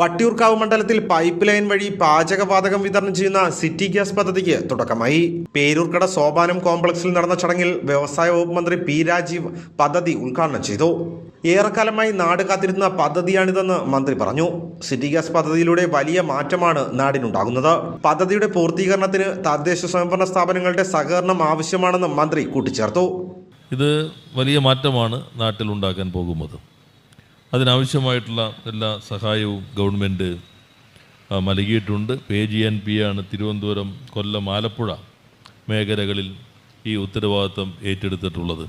വട്ടിയൂർക്കാവ് മണ്ഡലത്തിൽ pipe line വഴി പാചകവാതകം വിതരണം ചെയ്യുന്ന സിറ്റി ഗ്യാസ് പദ്ധതിക്ക് തുടക്കമായി. പേരൂർക്കട സോപാനം കോംപ്ലക്സിൽ നടന്ന ചടങ്ങിൽ വ്യവസായ വകുപ്പ് മന്ത്രി പി രാജീവ് പദ്ധതി ഉദ്ഘാടനം ചെയ്തു. ഏറെക്കാലമായി നാട് കാത്തിരുന്ന പദ്ധതിയാണിതെന്ന് മന്ത്രി പറഞ്ഞു. സിറ്റി ഗ്യാസ് പദ്ധതിയിലൂടെ വലിയ മാറ്റമാണ് നാടിനുണ്ടാകുന്നത്. പദ്ധതിയുടെ പൂർത്തീകരണത്തിന് തദ്ദേശ സ്വയംഭരണ സ്ഥാപനങ്ങളുടെ സഹകരണം ആവശ്യമാണെന്നും മന്ത്രി കൂട്ടിച്ചേർത്തു. ഇത് വലിയ മാറ്റമാണ് നാട്ടിലുണ്ടാക്കാൻ പോകുന്നത്. അതിനാവശ്യമായിട്ടുള്ള എല്ലാ സഹായവും ഗവൺമെന്റ് നൽകിയിട്ടുണ്ട്. പേ ജി എൻ പി ആണ് തിരുവനന്തപുരം കൊല്ലം ആലപ്പുഴ മേഖലകളിൽ ഈ ഉത്തരവാദിത്വം ഏറ്റെടുത്തിട്ടുള്ളത്.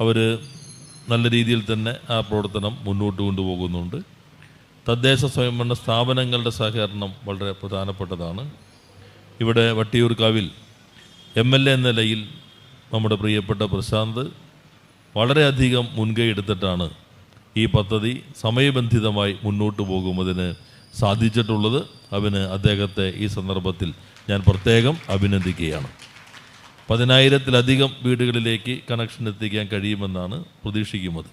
അവർ നല്ല രീതിയിൽ തന്നെ ആ പ്രവർത്തനം മുന്നോട്ട് കൊണ്ടുപോകുന്നുണ്ട്. തദ്ദേശ സ്വയംഭരണ സ്ഥാപനങ്ങളുടെ സഹകരണം വളരെ പ്രധാനപ്പെട്ടതാണ്. ഇവിടെ വട്ടിയൂർക്കാവിൽ എം എൽ എ എന്ന നിലയിൽ നമ്മുടെ പ്രിയപ്പെട്ട പ്രശാന്ത് വളരെയധികം മുൻകൈ എടുത്തിട്ടാണ് ഈ പദ്ധതി സമയബന്ധിതമായി മുന്നോട്ട് പോകുന്നതിന് സാധിച്ചിട്ടുള്ളത് അവന് അദ്ദേഹത്തെ ഈ സന്ദർഭത്തിൽ ഞാൻ പ്രത്യേകം അഭിനന്ദിക്കുകയാണ്. പതിനായിരത്തിലധികം വീടുകളിലേക്ക് കണക്ഷൻ എത്തിക്കാൻ കഴിയുമെന്നാണ് പ്രതീക്ഷിക്കുന്നത്.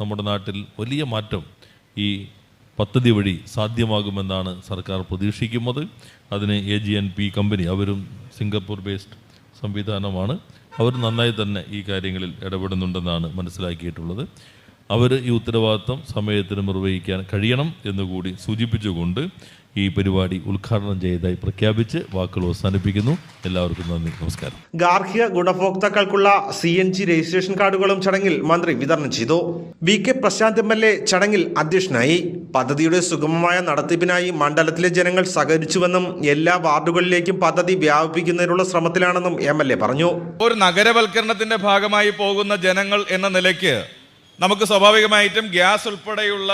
നമ്മുടെ നാട്ടിൽ വലിയ മാറ്റം ഈ പദ്ധതി വഴി സാധ്യമാകുമെന്നാണ് സർക്കാർ പ്രതീക്ഷിക്കുന്നത്. അതിന് A G N P company അവരും സിംഗപ്പൂർ ബേസ്ഡ് സംവിധാനമാണ്. അവർ നന്നായി തന്നെ ഈ കാര്യങ്ങളിൽ ഇടപെടുന്നുണ്ടെന്നാണ് മനസ്സിലാക്കിയിട്ടുള്ളത്. അവർ ഈ ഉത്തരവാദിത്വം സമയത്തിന് നിർവഹിക്കാൻ കഴിയണം എന്നുകൂടി സൂചിപ്പിച്ചുകൊണ്ട് ഈ പരിപാടി ഉദ്ഘാടനം ചെയ്തതായി പ്രഖ്യാപിച്ച് വാക്കുകൾ അവസാനിപ്പിക്കുന്നു. എല്ലാവർക്കും നന്ദി. നമസ്കാരം. ഗാർഹിക ഗുണഭോക്താക്കൾക്കുള്ള സി എൻ ജി രജിസ്ട്രേഷൻ കാർഡുകളും ചടങ്ങിൽ മന്ത്രി വിതരണം ചെയ്തു. V K Prashanth M L A ചടങ്ങിൽ അധ്യക്ഷനായി. പദ്ധതിയുടെ സുഗമമായ നടത്തിപ്പിനായി മണ്ഡലത്തിലെ ജനങ്ങൾ സഹകരിച്ചുവെന്നും എല്ലാ വാർഡുകളിലേക്കും പദ്ധതി വ്യാപിപ്പിക്കുന്നതിനുള്ള ശ്രമത്തിലാണെന്നും എം എൽ എ പറഞ്ഞു. ഒരു നഗരവൽക്കരണത്തിന്റെ ഭാഗമായി പോകുന്ന ജനങ്ങൾ എന്ന നിലയ്ക്ക് നമുക്ക് സ്വാഭാവികമായിട്ടും ഗ്യാസ് ഉൾപ്പെടെയുള്ള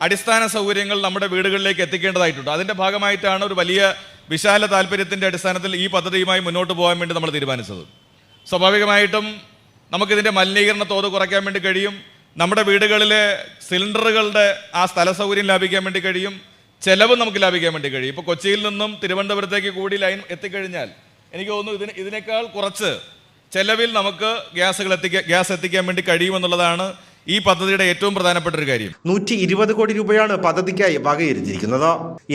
അടിസ്ഥാന സൗകര്യങ്ങൾ നമ്മുടെ വീടുകളിലേക്ക് എത്തിക്കേണ്ടതായിട്ടുണ്ട്. അതിന്റെ ഭാഗമായിട്ടാണ് ഒരു വലിയ വിശാല താല്പര്യത്തിന്റെ അടിസ്ഥാനത്തിൽ ഈ പദ്ധതിയുമായി മുന്നോട്ട് പോകാൻ വേണ്ടി നമ്മൾ തീരുമാനിച്ചത്. സ്വാഭാവികമായിട്ടും നമുക്കിതിന്റെ മലിനീകരണ തോത് കുറയ്ക്കാൻ വേണ്ടി കഴിയും. നമ്മുടെ വീടുകളിലെ സിലിണ്ടറുകളുടെ ആ സ്ഥല സൗകര്യം ലാഭിക്കാൻ വേണ്ടി കഴിയും. ചെലവ് നമുക്ക് ലാഭിക്കാൻ വേണ്ടി കഴിയും. ഇപ്പോൾ കൊച്ചിയിൽ നിന്നും തിരുവനന്തപുരത്തേക്ക് കൂടി ലൈൻ എത്തിക്കഴിഞ്ഞാൽ എനിക്ക് തോന്നുന്നു ഇതിന് ഇതിനേക്കാൾ കുറച്ച് ചെലവിൽ നമുക്ക് ഗ്യാസുകൾ എത്തിക്കാൻ ഗ്യാസ് എത്തിക്കാൻ വേണ്ടി കഴിയുമെന്നുള്ളതാണ് ഈ പദ്ധതിയുടെ ഏറ്റവും പ്രധാനപ്പെട്ട ഒരു കാര്യം. നൂറ്റി ഇരുപത് കോടി രൂപയാണ് പദ്ധതിക്കായി വകയിരുത്തിയിരിക്കുന്നത്.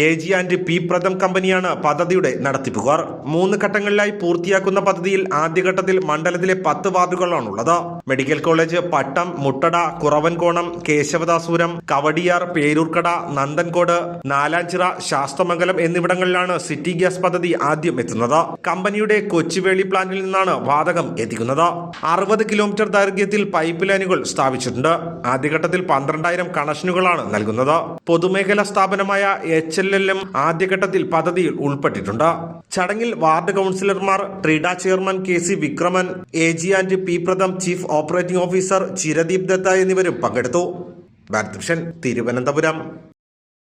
A G and P Pratham കമ്പനിയാണ് പദ്ധതിയുടെ നടത്തിപ്പുകാർ മൂന്ന് ഘട്ടങ്ങളിലായി പൂർത്തിയാക്കുന്ന പദ്ധതിയിൽ ആദ്യഘട്ടത്തിൽ മണ്ഡലത്തിലെ പത്ത് വാർഡുകളാണുള്ളത്. മെഡിക്കൽ കോളേജ് പട്ടം മുട്ടട കുറവൻകോണം കേശവദാസുരം കവടിയാർ പേരൂർക്കട നന്ദൻകോട് നാലാഞ്ചിറ ശാസ്തമംഗലം എന്നിവിടങ്ങളിലാണ് സിറ്റി ഗ്യാസ് പദ്ധതി ആദ്യം എത്തുന്നത്. കമ്പനിയുടെ കൊച്ചുവേളി പ്ലാന്റിൽ നിന്നാണ് വാതകം എത്തിക്കുന്നത്. അറുപത് കിലോമീറ്റർ ദൈർഘ്യത്തിൽ പൈപ്പ് ലൈനുകൾ സ്ഥാപിച്ചിട്ടുണ്ട്. ആദ്യഘട്ടത്തിൽ പന്ത്രണ്ടായിരം കണക്ഷനുകളാണ് നൽകുന്നത്. പൊതുമേഖലാ സ്ഥാപനമായ എച്ച് എൽ എൽ എം ആദ്യഘട്ടത്തിൽ പദ്ധതിയിൽ ഉൾപ്പെട്ടിട്ടുണ്ട്. ചടങ്ങിൽ വാർഡ് കൗൺസിലർമാർ TRIDA chairman K C Vikraman A G and P Pratham chief operating officer Chiradeep Datta എന്നിവരും പങ്കെടുത്തു. ഭാരത് തിരുവനന്തപുരം.